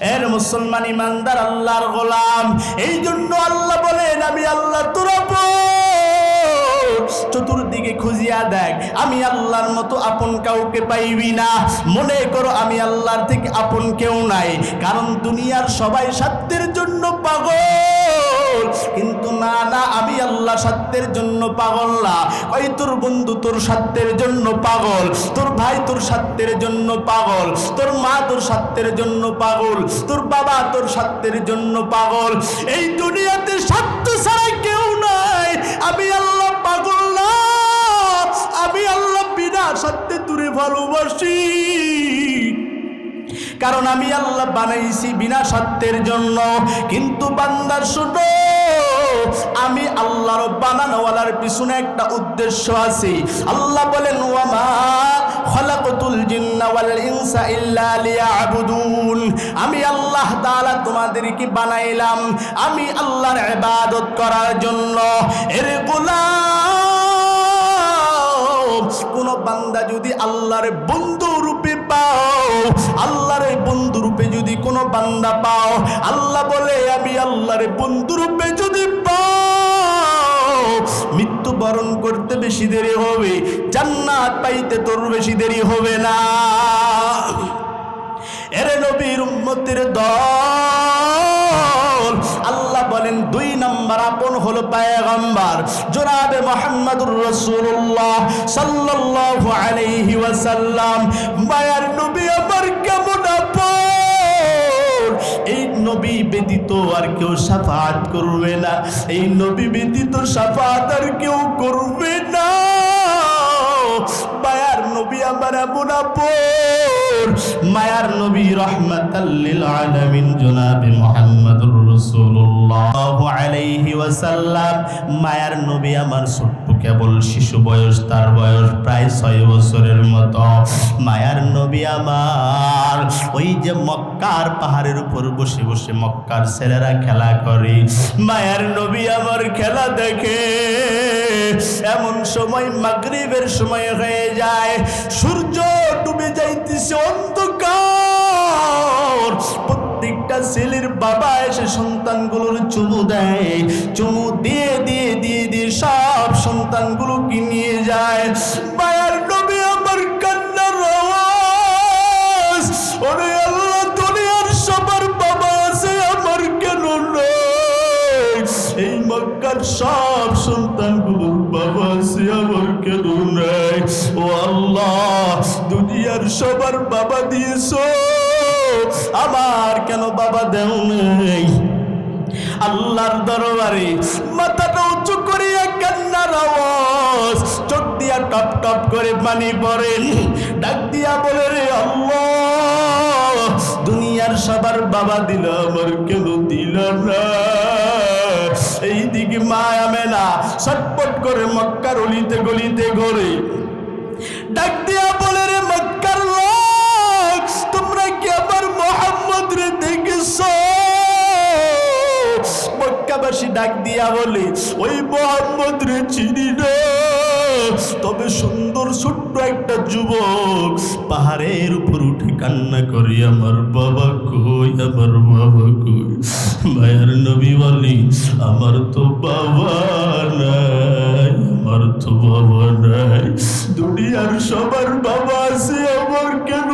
এর মুসলমান ইমানদার আল্লাহর গোলাম। এই জন্য আল্লাহ বলেন, আমি আল্লাহ তোরা চতুর্দিকে খুঁজিয়া দেখ, আমি আল্লাহর মতো আপন কাউকে পাইবি না। মনে করো, আমি আল্লাহর থেকে আপন কেউ নাই। কারণ দুনিয়ার সবাই সত্যের জন্য পাগল। না না আমি আল্লাহ সত্যের জন্য পাগল না। ওই তোর বন্ধু তোর সত্যের জন্য পাগল, তোর ভাই তোর সত্যের জন্য পাগল, তোর মা তোর সত্যের জন্য পাগল, তোর বাবা তোর সত্যের জন্য পাগল। এই দুনিয়াতে সত্য ছাড়া কেউ নাই। আমি আল্লাহ পাগল না। আমি আল্লাহ বিনা সত্যে দূরে ভালোবাসি। কারণ আমি আল্লাহ বানাইছি বিনা সত্যের জন্য। কিন্তু বান্দার শুনো আমি আল্লাহর বানানোওয়ালার পিছনে একটা উদ্দেশ্য আছে। আল্লাহ বলেন আমি আল্লাহ তোমাদেরকে বানাইলাম। আমি আল্লাহর ইবাদত করার জন্য। এর কোন বান্দা যদি আল্লাহর বন্ধু রূপে পাও, আল্লাহর বন্ধু কোনো বান্দা পাও, আল্লাহ বলে, আমি আল্লাহর বন্ধু রূপে যদি পাও, মৃত্যুবরণ করতে বেশি দেরি হবে, জান্নাত পাইতে তোর বেশি দেরি হবে না। এরে নবীর উম্মতের দল, আল্লাহ বলেন, দুই নাম্বার আপন হলো পায়গাম্বার, জনাবে মোহাম্মদুর রাসূলুল্লাহ সাল্লাল্লাহু আলাইহি ওয়াসাল্লাম। মায়ার নবী আমার কেমন নবী ব্যতীত আর কেউ সাফাত করবে না। এই নবী ব্যতীত সাফাত আর কেউ করবে না। মায়ার নবী আমার এমন আপন। মায়ার নবী রহমাতাল্লিল আলামিন জনাবে মুহাম্মদুর রাসূলুল্লাহ। আলাইহি ওয়াসাল্লাম। মায়ার নবী আমার কেবল শিশু বয়স, তার বয়স প্রায় ছয় বছরের মতো। মায়ার নবী আমার ওই যে মক্কার পাহাড়ের উপর বসে বসে মক্কার ছেলেরা খেলা করে। মায়ার নবী আমার খেলা দেখে। এমন সময় মাগরিবের সময় হয়ে যায়। সূর্য ডুবে যাইতেছে অন্ধকার। প্রত্যেকটা ছেলের বাবা এসে সন্তানগুলোর চুমু দেয়। চুমু দিয়ে দিয়ে দিয়ে সন্তানগুলোকে নিয়ে যায়? নবী আমার কান্নার ওরে আল্লাহ, দুনিয়ার সবার বাবা আছে, আমার কেন এই মক্কার সব বাবা আছে, আমার কেন ও আল্লাহ, দুনিয়ার সবার বাবা দিয়েছ। আমার কেন বাবা দেও নেই আল্লাহর দরবারে করিয়া কান্নার আওয়াজ। চোখ দিয়া টপ টপ করে পানি পড়ে। ডাক দিয়া বলে, রে আল্লাহ, দুনিয়ার সবার বাবা দিল, আমার কেন দিল না। এই দিকে মা মেলা। সটপট করে মক্কার অলিতে গলিতে ঘরে। মক্কাবাসী ডাক দিয়া বলে, ওই মোহাম্মদ রে চিনি তবে সুন্দর ছোট্ট একটা যুবক পাহাড়ের উপর উঠে কান্না করি, আমার বাবা কই, আমার বাবা কই? মায়ের নবী বলি, আমার তো বাবা নাই, আমার তো বাবা নাই। দুনিয়ার সবার বাবা আছে, আমার কেন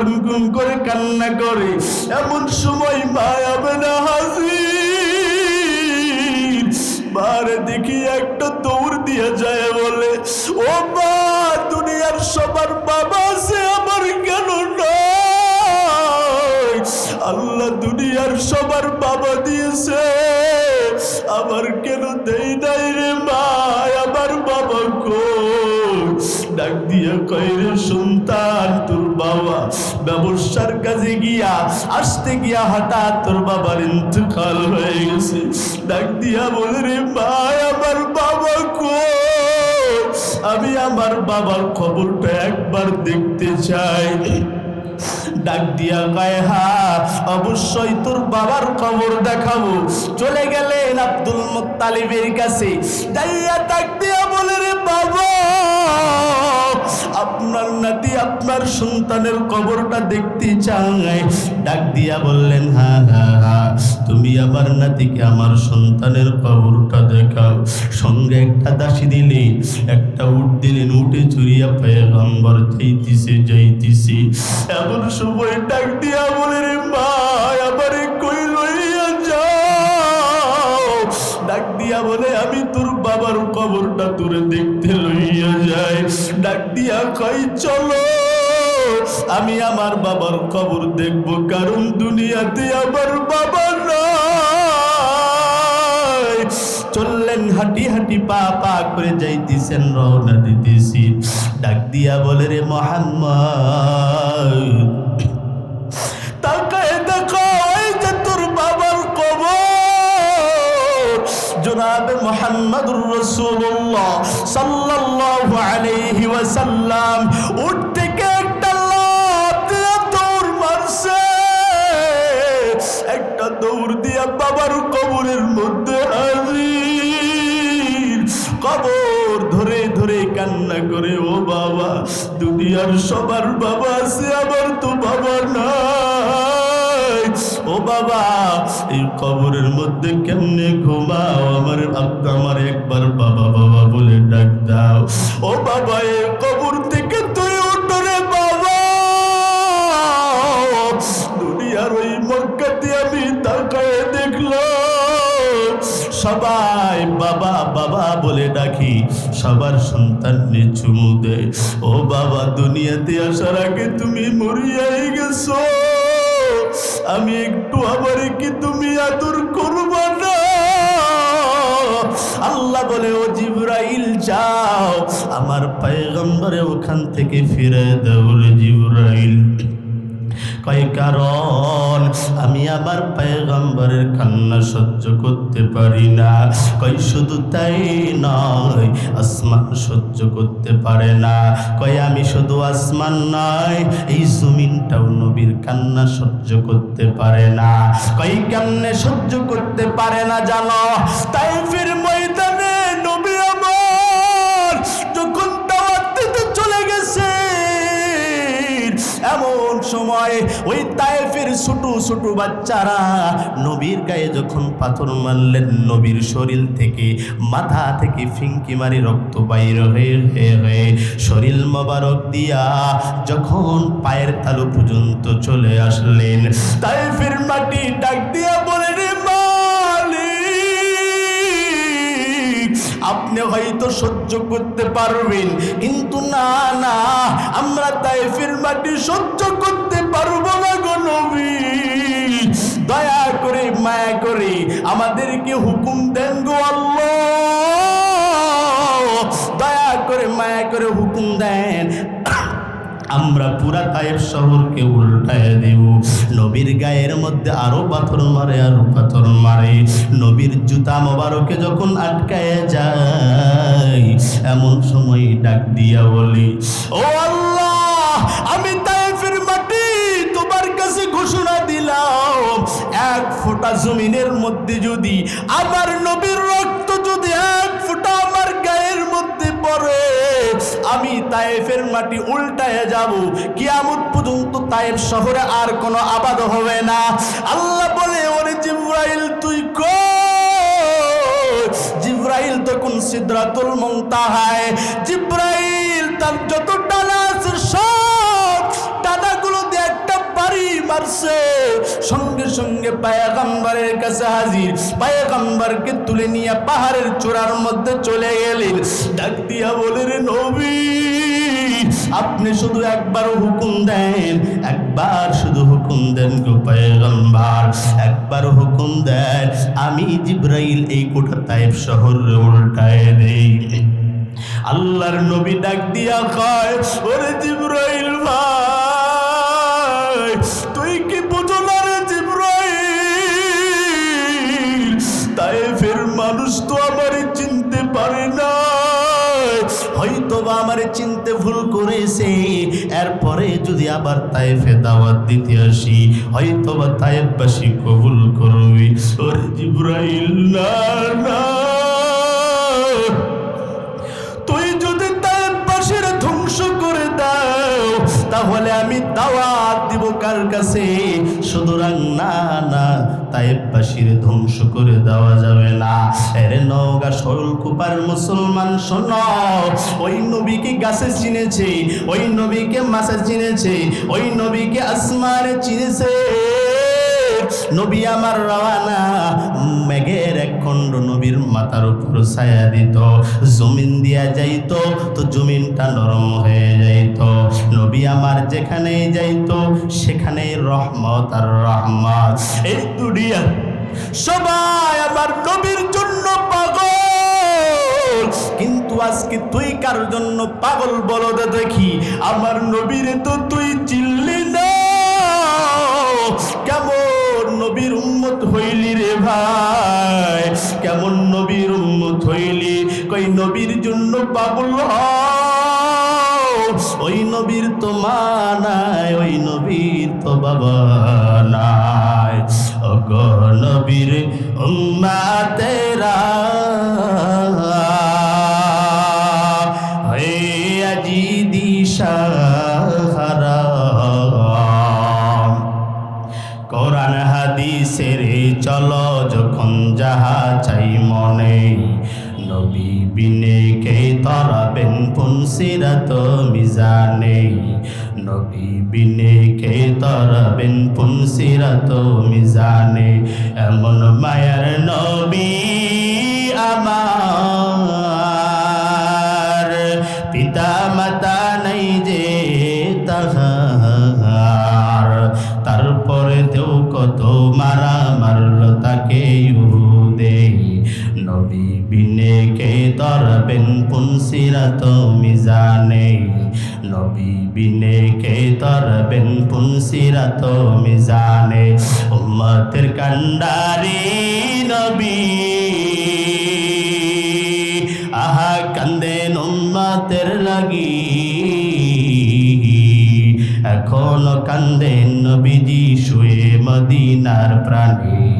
গুনগুন করে কান্না করে, এমন সময় মায়া বেনা হাজির। মারে দেখি একটা দৌড় দিয়ে যায় বলে, ও মা, দুনিয়ার সবার বাবা আছে আমার কেন আল্লাহ দুনিয়ার সবার বাবা দিয়েছে, আমার কেন দেই নাই রে মা? আমার বাবা কো ডাক দিয়ে কয়, রে সন্তান, তোর বাবা ব্যবসার কাজে গিয়া, আসতে গিয়া হঠাৎ তোর বাবার ইন্তকাল হয়ে গেছে। ডাক দিয়া বলে, রে মা আমার বাবা কো আমি আমার বাবার খবরটা একবার দেখতে চাই। ডাক দিয়া গায়ে হা, অবশ্যই তোর বাবার খবর দেখাবো। চলে গেলেন আব্দুল মুত্তালিবের কাছে। যাইয়া ডাক আপনার নাতি, আপনার সন্তানের কবরটা দেখতে চায়। ডাক দিয়া বললেন হ্যাঁ হ্যাঁ হ্যাঁ তুমি আমার নাতিকে আমার সন্তানের কবরটা দেখাও। সঙ্গে একটা দাসী দিলে, একটা উঠ দিলেন উঠে চুরিয়া পেগম্বর যাইতিছে, যাইতিছি। এমন সময় ডাক দিয়া বলে, রে মা, আমারে কই লইয়া যাও। ডাক দিয়া বলে, আমি তোর বাবার কবরটা তোরে দেখতে চলো, আমি আমার বাবার কবর দেখব, কারণ দুনিয়াতে আমার বাবা নাই। চললেন হাঁটি হাঁটি, পা পা করে যাইতেছেন, রওনা দিতেছি। ডাক দিয়া বলে, রে মোহাম্মদ জনাবে একটা দৌড় মারছে। দিয়া বাবার কবরের মধ্যে কবর ধরে ধরে কান্না করে, ও বাবা, দুনিয়ার সবার বাবা আছে, আবার তো কবরের মধ্যে কেমনে ঘুমাও? আমার আমার একবার বাবা বাবা বলে ডাক দাও। ও বাবা, এ কবর থেকে তুই উঠরে বাবা। দুনিয়ার ওই মক্কাতে আমি তাকায় দেখলাম, সবাই বাবা বাবা বলে ডাকি, সবার সন্তান চুমু দেয় ও বাবা, দুনিয়াতে আসার আগে তুমি মরিয়াই গেছো। আমি একটু আবার কি তুমি আদর করবা না? আল্লাহ বলে, ও জিব্রাইল, যাও। আমার পায়গম্বরে ওখান থেকে ফিরে রে জিব্রাইল। কয় কারণ। আমি আমার পায়গম্বরের কান্না সহ্য করতে পারি না। কয় শুধু তাই নয়, আসমান সহ্য করতে পারে না। কয় আমি শুধু আসমান নয়, এই জমিনটাও নবীর কান্না সহ্য করতে পারে না। কয় কেমনে সহ্য করতে পারে না জানো? তাই ফির ময়দানে সময় ওই তায়েফের ছোট ছোট বাচ্চারা নবীর গায়ে যখন পাথর মারলেন, নবীর শরীর থেকে মাথা থেকে ফিঙ্কি মারি রক্ত বাইর হয়ে হয়ে হয়ে শরীর মোবারক দিয়া যখন পায়ের তালু পর্যন্ত চলে আসলেন মাটি ডাক দিয়া বলে রে আপনি হয়তো সহ্য করতে পারবেন, কিন্তু না না, আমরা তাইফের মাটি সহ্য করতে নবী, দয়া করে, মায়া করে আমাদেরকে হুকুম দেন গো দয়া করে, মায়া করে হুকুম দেন। আমরা পুরা তায়ের শহরকে উল্টায় দেব। নবীর গায়ের মধ্যে আরও পাথর মারে, আরও পাথর মারে। নবীর জুতা মোবারকে যখন আটকায় যায়, এমন সময় ডাক দিয়া বলি, ও আল্লাহ ফোঁটা জমিনের মধ্যে যদি, আমার নবীর রক্ত যদি এক ফোঁটা আমার গায়ের মধ্যে পড়ে, আমি তায়েফের মাটি উল্টায় যাব। কিয়ামত পর্যন্ত তায়েফ শহরে আর কোনো আবাদ হবে না। আল্লাহ বলে, ওরে জিব্রাইল, তুই কই? জিব্রাইল তখন সিদ্রাতুল মুনতাহায়। জিব্রাইল তার যত ডানা মারছে সঙ্গে সঙ্গে পায়াগাম্বারের কাছে হাজির। পায়াগাম্বারকে তুলে নিয়ে পাহাড়ের চূড়ার মধ্যে চলে গেলেন। ডাক দিয়া বলে নবী, আপনি শুধু একবার হুকুম দেন। একবার শুধু হুকুম দেন গো পায়গম্বার। একবার হুকুম দেন। আমি জিব্রাইল এই কোটা তাইব শহর উল্টায় দেই। আল্লাহর নবী ডাক দিয়া কয়, ওরে জিব্রাইল এরপরে যদি আবার তাইফে দাওয়াত দিতে আসি হয়তো বা তাইফবাসী কবুল করবি। না তুই যদি তাইফবাসীর ধ্বংস করে দাও, তাহলে আমি দাওয়াত দিব কার কাছে? সুতরাং না না। তাইবাসীর ধ্বংস করে দেওয়া যাবে না। এর নওগা সরল কুপার মুসলমান, শোন। ওই নবীকে গাছে চিনেছে, ওই নবীকে মাছে চিনেছে, ওই নবীকে আসমানে চিনেছে। নবী আমার রওয়ানা মাথার উপর ছায়া দিত, জমিন দিয়া যাইতো, তো জমিনটা নরম হয়ে যাইত। নবী আমার যেখানে যাইতো সেখানে রহমত আর রহমত। এই দুনিয়া সবাই আমার নবীর জন্য পাগল। কিন্তু আজকে তুই কার জন্য পাগল বলো দেখি? আমার নবীরে তো তুই চিনলি না। কেমন নবীর উম্মত হইলি রে ভাই? কেমন নবীর উম্মত হইলি কই নবীর জন্য পাগল। ওই নবীর তো মা নাই, ওই নবীর তো বাবা নাই অগ নবীর উম্মা তেরা হয়ে আজি পুনসিরাত মিজানে নবী বিনে কে তরাবেন পুনসিরাত মিজানে এমন মায়ার নবী তরবেন পুনসিরাত মিজানে? নবী বিনে কে তরবেন পুনসিরাত মিজানে? উম্মতের কান্ডারি নবী। আহা, কান্দেন উম্মতের লাগি। এখনও কান্দেন নবীজি শুয়ে মদিনার প্রাণী।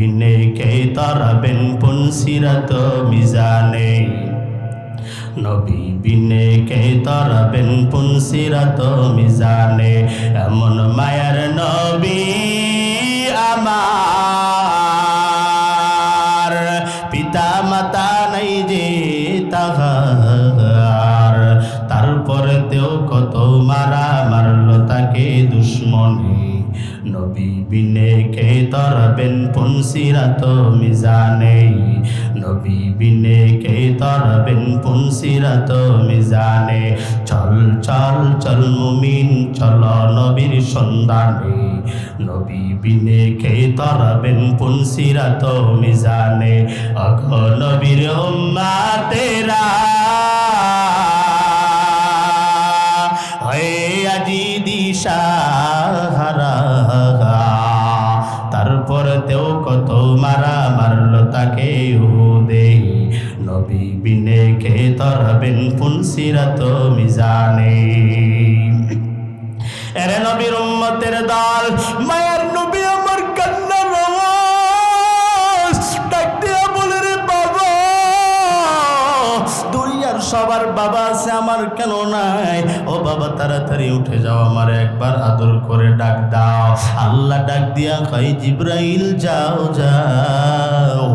বিনে কে তরাবেন পুনসিরাত মিজানে? নবী বিনে কে তরাবেন পুনসিরাত মিজানে? এমন মায়ার নবী আমার বিনে কে তরবেন পুনসিরাত মিজানে? নবী বিনে কে তরবেন পুনসিরাত মিজানে? চল চল চল মুমিন, চল নবীর সন্ধানে। নবী বিনে কে তরবেন পুনসিরাত মিজানে? অঘ নবীর উম্মা তেরা হয়ে আজি দিশাহারা তারপর মারা মারল তাকে দে নবী বিনে কে তরবেন পুনসিরাত মিজানে এরে নবীর উম্মতের দল, মায়ার সবার বাবা আছে, আমার কেন নাই? ও বাবা, তাড়াতাড়ি উঠে যাও, আমার একবার আদর করে ডাক দাও। আল্লাহ ডাক দিয়া কয়, জিব্রাইল, যাও যাও।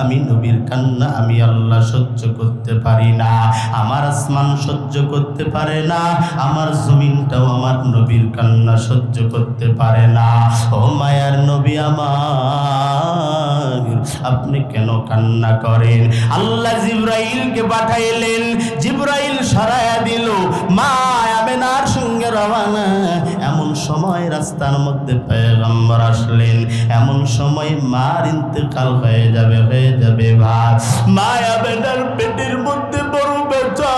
আমি নবীর কান্না, আমি আল্লাহ সহ্য করতে পারি না। আমার আসমান সহ্য করতে পারে না। আমার জমিনটাও আমার নবীর কান্না সহ্য করতে পারে না। ও মায়ার নবী আমার আপনি কেন কান্না করেন? আল্লাহ জিব্রাইলকে পাঠাইলেন, জিব্রাইল সরায়া দিল, মা আমেনার সঙ্গে রওয়ানা এমন সময় রাস্তার মধ্যে পেগম্বর আসলেন, এমন সময় মার ইন্তেকাল হয়ে যাবে হয়ে যাবে ভাত মা আমেনার পেটের মধ্যে বড় বেচা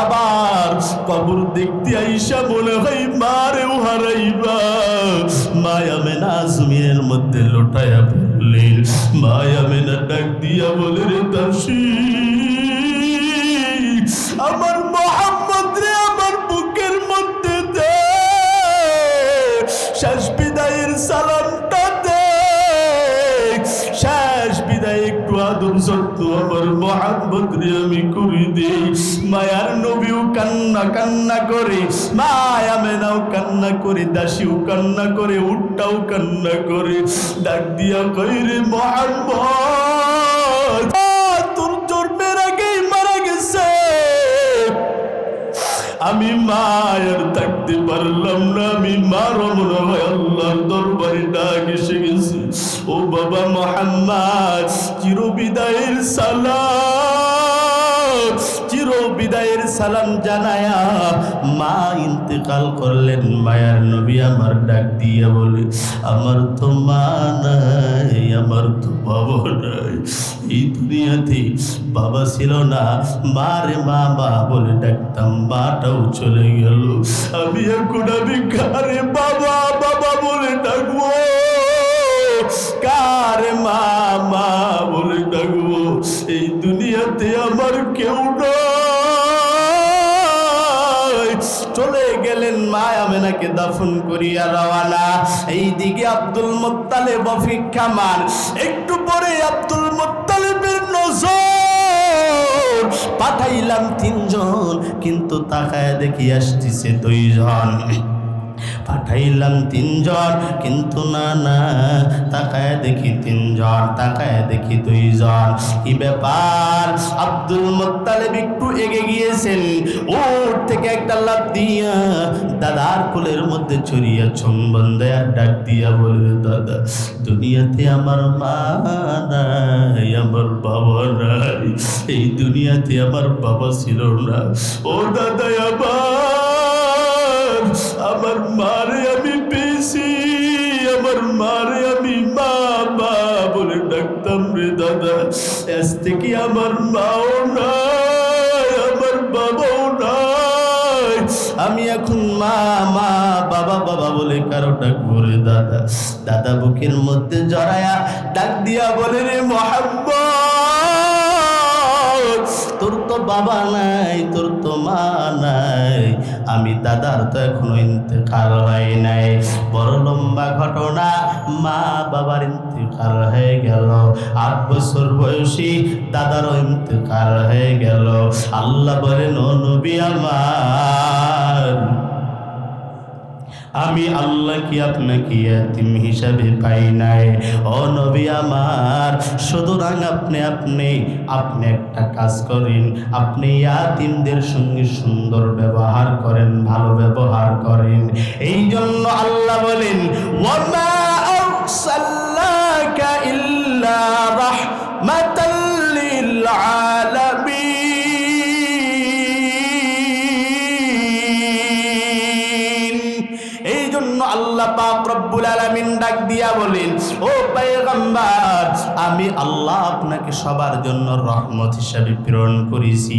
বাবার কবর দেখতে আইসা মনে হয় মারেও হারাইবা মায়া মেনা জমিনের মধ্যে লোটায়া পড়লেন মায়া মেনা ডাক দিয়া বলে, রে দাসী কান্না করে। মায়া মেনাও কান্না করে, দাসীও কান্না করে, উটটাও কান্না করে। ডাক দিয়া কইরে আগেই মারা গেছে। আমি মায়ের থাকতে পারলাম না, আমি মার মনে হয় আল্লাহর দরবারে ডাক এসে গেছি। ও বাবা মোহাম্মদ চির বিদায়ের সালাম। সালাম জানায়া মা ইন্তেকাল করলেন। মায়ার নবী আমার ডাক দিয়ে বলে, আমার তো মা নাই, আমার তো বাবা নাই। এই দুনিয়াতে বাবা ছিল না মারে মা মা বলে ডাকতাম, মাটাও চলে গেল। আমি এখন আমি কারে বাবা বাবা বলে ডাকবো। কারে মা মা বলে ডাকবো। এই দুনিয়াতে আমার কেউ নয়। গেলেন মা আমেনাকে দাফন করিয়া রওয়ানা। এইদিকে আব্দুল মোত্তালেব অপেক্ষা মান। একটু পরে আব্দুল মোত্তালেবের নজর পাঠাইলাম তিনজন, কিন্তু তাকায় দেখি আসতেছে দুইজন। পাঠাইলাম তিনজন। কিন্তু না না, তাকায় দেখি তিনজন, তাকায় দেখি দুইজন। কি ব্যাপার? আব্দুল মোত্তালেব একটু এগে গিয়েছেন। ওর থেকে একটা লাভ দিয়া দাদার কোলের মধ্যে ছড়িয়া চুম্বন দেয়ার ডাক দিয়া বলবে, দাদা, দুনিয়াতে আমার মা নাই, আমার বাবা নাই। এই দুনিয়াতে আমার বাবা ছিল না। ও দাদা আবার আমার মারে আমি পেয়েছি, আমার মারে আমি মা বলে ডাকতাম রে দাদা। আজ থেকে আমার মাও নাই, আমার বাবাও নাই। আমি এখন মা মা, বাবা বাবা বলে কারও ডাক করে দাদা। দাদা বুকের মধ্যে জড়ায়া ডাক দিয়া বলে রে মোহাম্মদ তোর তো বাবা নাই, তোর তো মা নাই। আমি দাদার তো এখনও ইন্তেকাল হয় নাই। বড় লম্বা ঘটনা, মা বাবার ইন্তেকাল হয়ে গেল। আট বছর বয়সী দাদারও ইন্তেকাল হয়ে গেল। আল্লাহ বলেন নবী আমার আমি আল্লাহ কি আপনাকে ইয়াতিম হিসাবে পাই নাই? ও নবী আমার, সুতরাং আপনি আপনি আপনি একটা কাজ করেন। আপনি ইয়াতিমদের সঙ্গে সুন্দর ব্যবহার করেন, ভালো ব্যবহার করেন। এই জন্য আল্লাহ বলেন, ওয়ামা ডাক দিয়া বলেন ও পয়গম্বর, আমি আল্লাহ আপনাকে সবার জন্য রহমত হিসাবে প্রেরণ করেছি।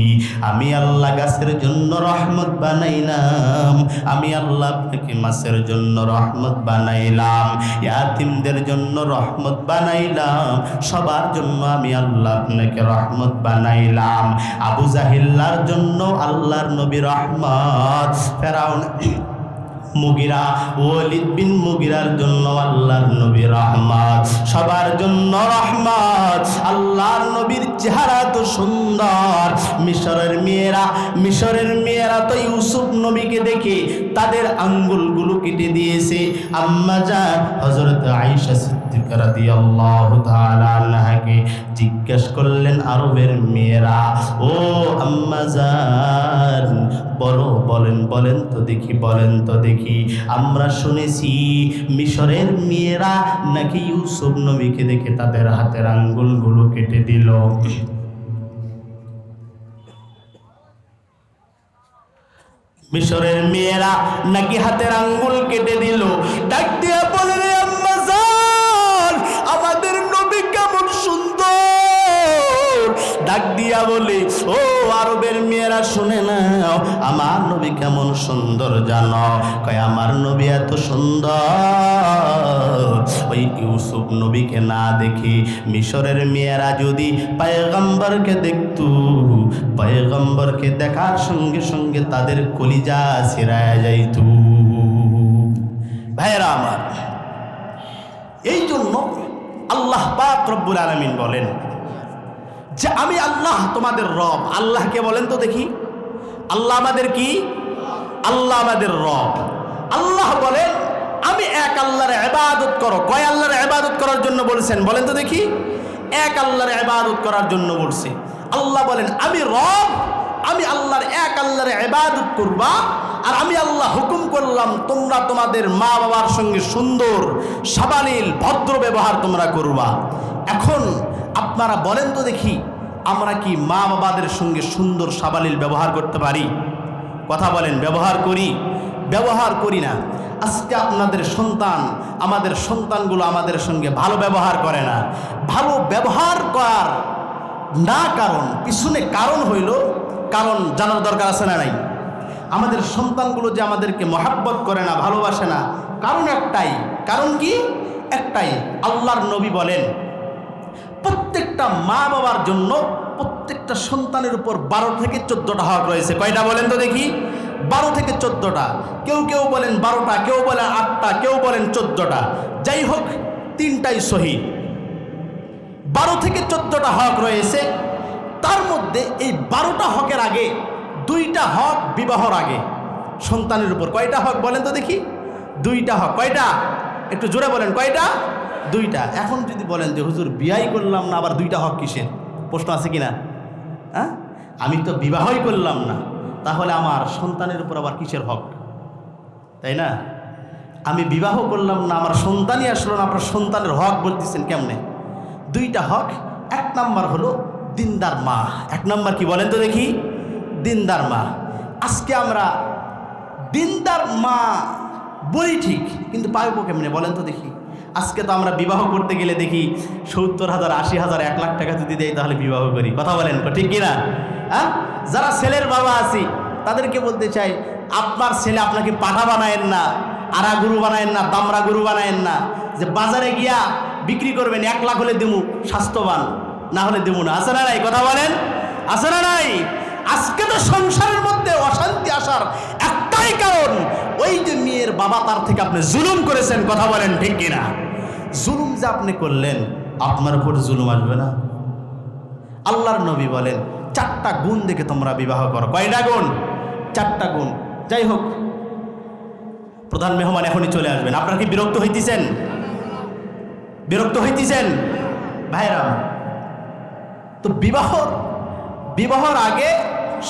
আমি আল্লাহ গাছের জন্য রহমত বানাইলাম। আমি আল্লাহ আপনাকে মাছের জন্য রহমত বানাইলাম। ইয়াতিমদের জন্য রহমত বানাইলাম। সবার জন্য আমি আল্লাহ আপনাকে রহমত বানাইলাম। আবু জাহিল্লার জন্য আল্লাহর নবী রহমত। ফেরাউন মুগিরা, ওয়ালিদ বিন মুগিরার জন্য আল্লাহর নবী রহমত। সবার জন্য রহমত। আল্লাহর নবীর চেহারা তো সুন্দর। মিশরের মেয়েরা মিশরের মেয়েরা তো ইউসুফ নবীকে দেখে তাদের আঙ্গুলগুলো কেটে দিয়েছে। আম্মা যান হজরত সিদ্দিকা রাদিয়াল্লাহু জিজ্ঞেস করলেন, আরবের মেয়েরা? ও আম্মা বলো, বলেন বলেন তো দেখি, বলেন তো দেখি। আমরা শুনেছি মিশরের মেয়েরা নাকি ইউসুফ নবীকে দেখে তাদের হাতের আঙ্গুলগুলো কেটে দিল। মিশরের মেয়েরা নাকি হাতের আঙ্গুল কেটে দিল? ডাক দিয়া বলে ডাক দিয়া বলি, ও আরবের মেয়েরা, শুনে নাও, আমার নবী কেমন সুন্দর জানো? কয়, আমার নবী এত সুন্দর। ওই ইউসুফ নবীকে না দেখি, মিশরের মেয়েরা যদি পায়গম্বরকে দেখতু, পায়গম্বরকে দেখার সঙ্গে সঙ্গে তাদের কলিজা ছিড়ায় যাইতু। ভাইরা আমার এই জন্য আল্লাহ পাক রব্বুল আলমিন বলেন যে আমি আল্লাহ তোমাদের রব। আল্লাহকে বলেন তো দেখি। আল্লাহ আমাদের কি? আল্লাহ আমাদের রব। আল্লাহ বলেন, আমি এক আল্লাহর এবাদত করো। কয় আল্লাহর এবাদত করার জন্য বলেছেন? বলেন তো দেখি। এক আল্লাহর এবাদত করার জন্য বলছে। আল্লাহ বলেন, আমি রব, আমি আল্লাহর এক আল্লাহর এবাদত করবা, আর আমি আল্লাহ হুকুম করলাম, তোমরা তোমাদের মা বাবার সঙ্গে সুন্দর, সাবালিল, ভদ্র ব্যবহার তোমরা করবা। এখন আপনারা বলেন তো দেখি, আমরা কি মা বাবাদের সঙ্গে সুন্দর সাবালিল ব্যবহার করতে পারি? কথা বলেন, ব্যবহার করি? ব্যবহার করি না। আজকে আপনাদের সন্তান, আমাদের সন্তানগুলো আমাদের সঙ্গে ভালো ব্যবহার করে না। ভালো ব্যবহার করার না কারণ, পিছনে কারণ হইল, কারণ জানার দরকার আছে না নাই? আমাদের সন্তানগুলো যে আমাদেরকে মহাব্বত করে না, ভালোবাসে না, কারণ একটাই। কারণ কি? একটাই, আল্লাহর নবী বলেন প্রত্যেকটা মা বাবার জন্য প্রত্যেকটা সন্তানের উপর বারো থেকে চোদ্দোটা হক রয়েছে। কয়টা বলেন তো দেখি? বারো থেকে চোদ্দোটা। কেউ কেউ বলেন বারোটা, কেউ বলেন আটটা, কেউ বলেন চোদ্দোটা। যাই হোক, তিনটাই সহি। বারো থেকে চোদ্দোটা হক রয়েছে। তার মধ্যে এই বারোটা হকের আগে দুইটা হক বিবাহর আগে। সন্তানের উপর কয়টা হক বলেন তো দেখি? দুইটা হক। কয়টা? একটু জোরে বলেন, কয়টা? দুইটা। এখন যদি বলেন যে, হুজুর, বিয়াই করলাম না, আবার দুইটা হক কিসের? প্রশ্ন আছে কি না হ্যাঁ আমি তো বিবাহই করলাম না। তাহলে আমার সন্তানের উপর আবার কিসের হক? তাই না? আমি বিবাহ করলাম না, আমার সন্তানই আসলো না, আপনার সন্তানের হক বলতেছেন কেমনে? দুইটা হক, এক নাম্বার হলো দিনদার মা। এক নাম্বার কি বলেন তো দেখি? দিনদার মা। আজকে আমরা দিনদার মা বলি ঠিক, কিন্তু পাইবো কেমনে? বলেন তো দেখি। আজকে তো আমরা বিবাহ করতে গেলে দেখি সত্তর হাজার, আশি হাজার, এক লাখ টাকা যদি দেয় তাহলে বিবাহ করি। কথা বলেন ঠিক কিনা? হ্যাঁ? যারা ছেলের বাবা আছি, তাদেরকে বলতে চাই, আপনার ছেলে আপনাকে পাঠা বানায়েন না আরা গুরু বানায়েন না দামরা গুরু বানায়েন না, যে বাজারে গিয়া বিক্রি করবেন, এক লাখ হলে দেবো স্বাস্থ্যবান, না হলে দেবো না। আছে না নাই? কথা বলেন? আছে না নাই? আজকে তো সংসারের মধ্যে অশান্তি আসার একটাই কারণ ওই যে মেয়ের বাবা তার থেকে আপনি জুলুম করেছেন, কথা বলেন ঠিক কিনা? জুলুম যে আপনি করলেন, আপনার উপর জুলুম আসবে না। আল্লাহর নবী বলেন, চারটা গুণ দেখে তোমরা বিবাহ করো। কয়টা গুণ? চারটা গুণ। যাই হোক, প্রধান মেহমান এখনই চলে আসবেন। আপনারা কি বিরক্ত হইতেছেন? বিরক্ত হইতেছেন? ভাইরা, তো বিবাহ, বিবাহর আগে,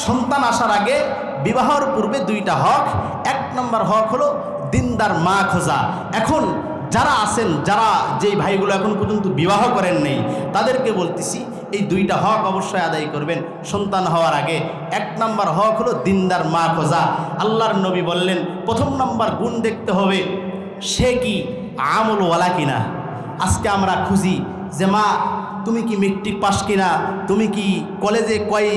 সন্তান আসার আগে বিবাহর পূর্বে দুইটা হক। এক নম্বর হক হলো দিনদার মা খোঁজা। এখন যারা আছেন, যারা যেই ভাইগুলো এখন পর্যন্ত বিবাহ করেন নেই, তাদেরকে বলতেছি, এই দুইটা হক অবশ্যই আদায় করবেন সন্তান হওয়ার আগে। এক নম্বর হক হলো দিনদার মা খোঁজা। আল্লাহর নবী বললেন, প্রথম নম্বর গুণ দেখতে হবে, সে কি আমলওয়ালা কিনা? আজকে আমরা খুঁজি যে, মা, তুমি কি মেট্রিক পাস কিনা? তুমি কি কলেজে কয়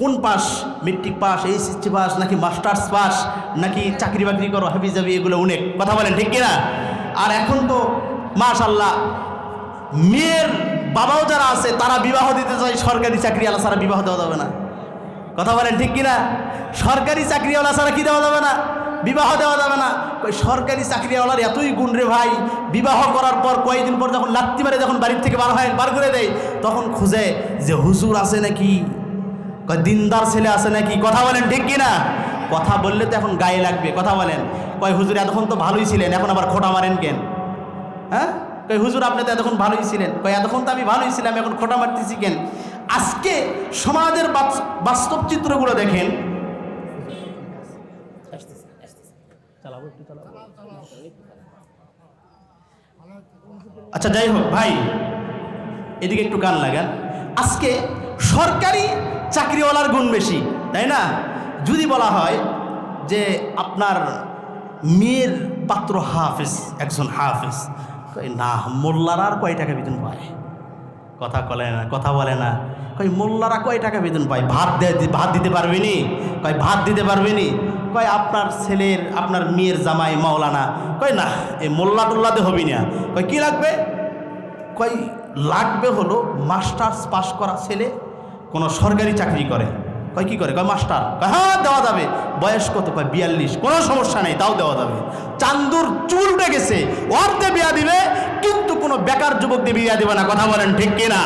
কোন pass? Matric pass HSC pass, নাকি মাস্টার্স পাস, নাকি চাকরি বাকরি করো হাবি যাবি এগুলো অনেক। কথা বলেন, ঠিক কিনা? আর এখন তো মাশাল্লাহ মেয়ের বাবাও যারা আছে, তারা বিবাহ দিতে চায়, সরকারি চাকরি আলা ছাড়া বিবাহ দেওয়া যাবে না। কথা বলেন, ঠিক কিনা? সরকারি চাকরিওয়ালা ছাড়া কি দেওয়া যাবে না? বিবাহ দেওয়া যাবে না। ওই সরকারি চাকরিওয়ালার এতই গুণ রে ভাই। বিবাহ করার পর, কয়েকদিন পর যখন লাত্তি মারে, যখন বাড়ির থেকে বার হয়, বার করে দেয়, তখন খুঁজে যে হুজুর আছে নাকি? দিনদার ছেলে আছে নাকি? কথা বলেন, ঠিক কিনা? কথা বললে তো এখন গায়ে লাগবে, কথা বলেন। কয়, হুজুর এতক্ষণ তো ভালোই ছিলেন, এখন আবার খোটা মারেন কেন? হ্যাঁ? কই হুজুর আপনি তো এতক্ষণ ভালোই ছিলেন। কই এতক্ষণ তো আমি ভালোই ছিলাম, এখন খোটা মারতেছি কেন? আজকে সমাজের বাস্তব চিত্রগুলো দেখেন। আচ্ছা যাই হোক, ভাই, এদিকে একটু কান লাগান। আজকে সরকারি চাকরিওয়ালার গুণ বেশি, তাই না? যদি বলা হয় যে আপনার মেয়ের পাত্র হাফেজ, একজন হাফেজ কই না, মোল্লার আর কয় টাকা বেতন পায়? কথা বলে না, কথা বলে না। কই মোল্লারা কয় টাকা বেতন পায়? ভাত ভাত দিতে পারবে নি? কয়, ভাত দিতে পারবে নি? কয়, আপনার ছেলের, আপনার মেয়ের জামাই মাওলানা। কয়, না এই মোল্লা টোল্লাতে হবি না। কয়, কি লাগবে? কয়, লাগবে হলো মাস্টার্স পাশ করা ছেলে কোনো সরকারি চাকরি করে। কয় কি করে? কয় মাস্টার? কয় হ্যাঁ দেওয়া যাবে। বয়স কত কয় বিয়াল্লিশ। কোনো সমস্যা নেই, তাও দেওয়া যাবে। চান্দুর চুল উঠে গেছে। অর্ধে বিয়া দিবে, কিন্তু কোনো বেকার যুবক দিয়ে বিয়া দেবে না। কথা বলেন ঠিক কিনা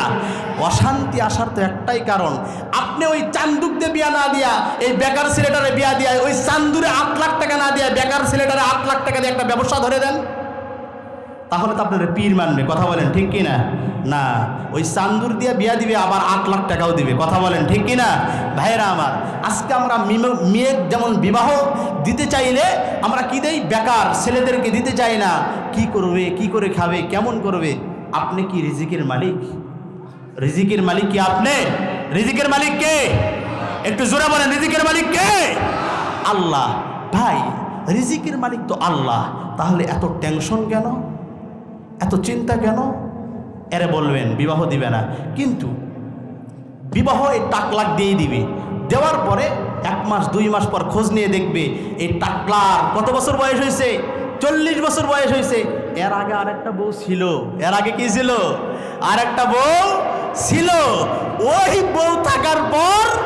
অশান্তি আসার তো একটাই কারণ, আপনি ওই চান্দুকতে বিয়া না দিয়া, এই বেকার ছেলেটারে বিয়া দিয়া, ওই চান্দুরে আট লাখ টাকা না দিয়া বেকার ছেলেটারে আট লাখ টাকা দিয়ে একটা ব্যবসা ধরে দেন। তাহলে তো আপনার পীর মানবে, কথা বলেন, ঠিক কি না? না, ওই চান্দুর দিয়ে বিয়া দিবে, আবার আট লাখ টাকাও দিবে, কথা বলেন, ঠিক কি না? ভাইয়েরা আমার, আজকে আমরা মেয়ের যেমন বিবাহ দিতে চাইলে আমরা কি দেই? বেকার ছেলেদেরকে দিতে চাই না। কি করবে, কি করে খাবে, কেমন করবে? আপনি কি রিজিকের মালিক? রিজিকের মালিক কি আপনি? রিজিকের মালিক কে? একটু জোরে বলেন, রিজিকের মালিক কে? আল্লাহ। ভাই, রিজিকের মালিক তো আল্লাহ। তাহলে এত টেনশন কেন? এত চিন্তা কেন? এরে বলবেন, বিবাহ দিবে না। কিন্তু বিবাহ এই টাকলাক দিয়েই দিবে। দেওয়ার পরে এক মাস, দুই মাস পর খোঁজ নিয়ে দেখবে, এই টাকলার কত বছর বয়স হয়েছে? চল্লিশ বছর বয়স হয়েছে। এর আগে আরেকটা বউ ছিল। এর আগে কি ছিল? আর একটা বউ ছিল। ওই বউ থাকার পর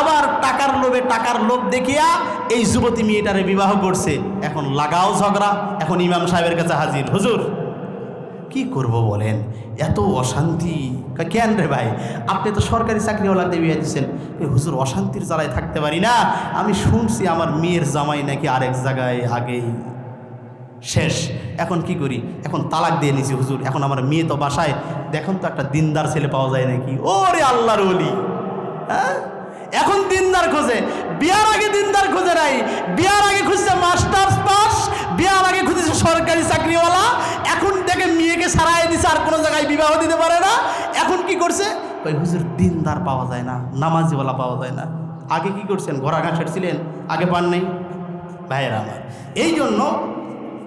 আবার টাকার লোভে টাকার লোভ দেখিয়া এই যুবতী মেয়েটারে বিবাহ করছে। এখন লাগাও ঝগড়া। এখন ইমাম সাহেবের কাছে হাজির। হুজুর কি করব বলেন? এত অশান্তি। কেন রে ভাই? আপনি তো সরকারি চাকরিওয়ালাতে বিয়ে দিচ্ছেন হুজুর, অশান্তির জ্বালায় থাকতে পারি না। আমি শুনছি আমার মেয়ের জামাই নাকি আরেক জায়গায় আগেই শেষ। এখন কি করি? এখন তালাক দিয়ে নিছি হুজুর। এখন আমার মেয়ে তো বাসায়। দেখুন তো একটা দিনদার ছেলে পাওয়া যায় নাকি? ওরে আল্লাহর ওলি। হ্যাঁ? এখন দিনদার খোঁজে। বিয়ার আগে দিনদার খোঁজে নাই। বিয়ার আগে খুঁজছে মাস্টার্স পাস। বিয়ার আগে খুঁজেছে সরকারি চাকরিওয়ালা। এখন দেখে মেয়েকে সারাই দিছে, আর কোনো জায়গায় বিবাহ দিতে পারে না। এখন কি করছে? ওই হুজুর, দিনদার পাওয়া যায় না, নামাজিওয়ালা পাওয়া যায় না। আগে কি করছেন? ঘোড়া ঘাসের ছিলেন আগে পান নেই? ভাইয়েরা আমার, এই জন্য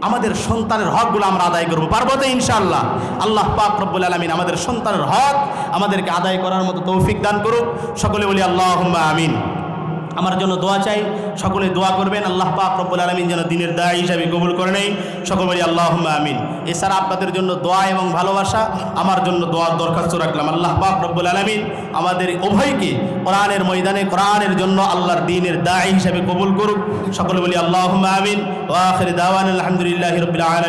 আমাদের সন্তানের হকগুলো আমরা আদায় করব। পারব তো ইনশাআল্লাহ? আল্লাহ পাক রব্বুল আলমিন আমাদের সন্তানের হক আমাদেরকে আদায় করার মতো তৌফিক দান করুক। সকলে বলি আল্লাহ আমিন। আমার জন্য দোয়া চাই। সকলে দোয়া করবেন। আল্লাহ পাক রব্বুল আলমিন যেন দিনের দায় হিসাবে কবুল করে নেই সকলে বলি আল্লাহ আমিন। এছাড়া আপনাদের জন্য দোয়া এবং ভালোবাসা, আমার জন্য দোয়ার দরখাস্ত রাখলাম। আল্লাহ পাক রব্বুল আলমিন আমাদের উভয়কে কোরআনের ময়দানে, কোরআনের জন্য আল্লাহর দিনের দায় হিসাবে কবুল করুক। সকলে বলি আল্লাহ আমিন। ওয়াখির দাওয়ান আলহামদুলিল্লাহ রবিল আলমিন।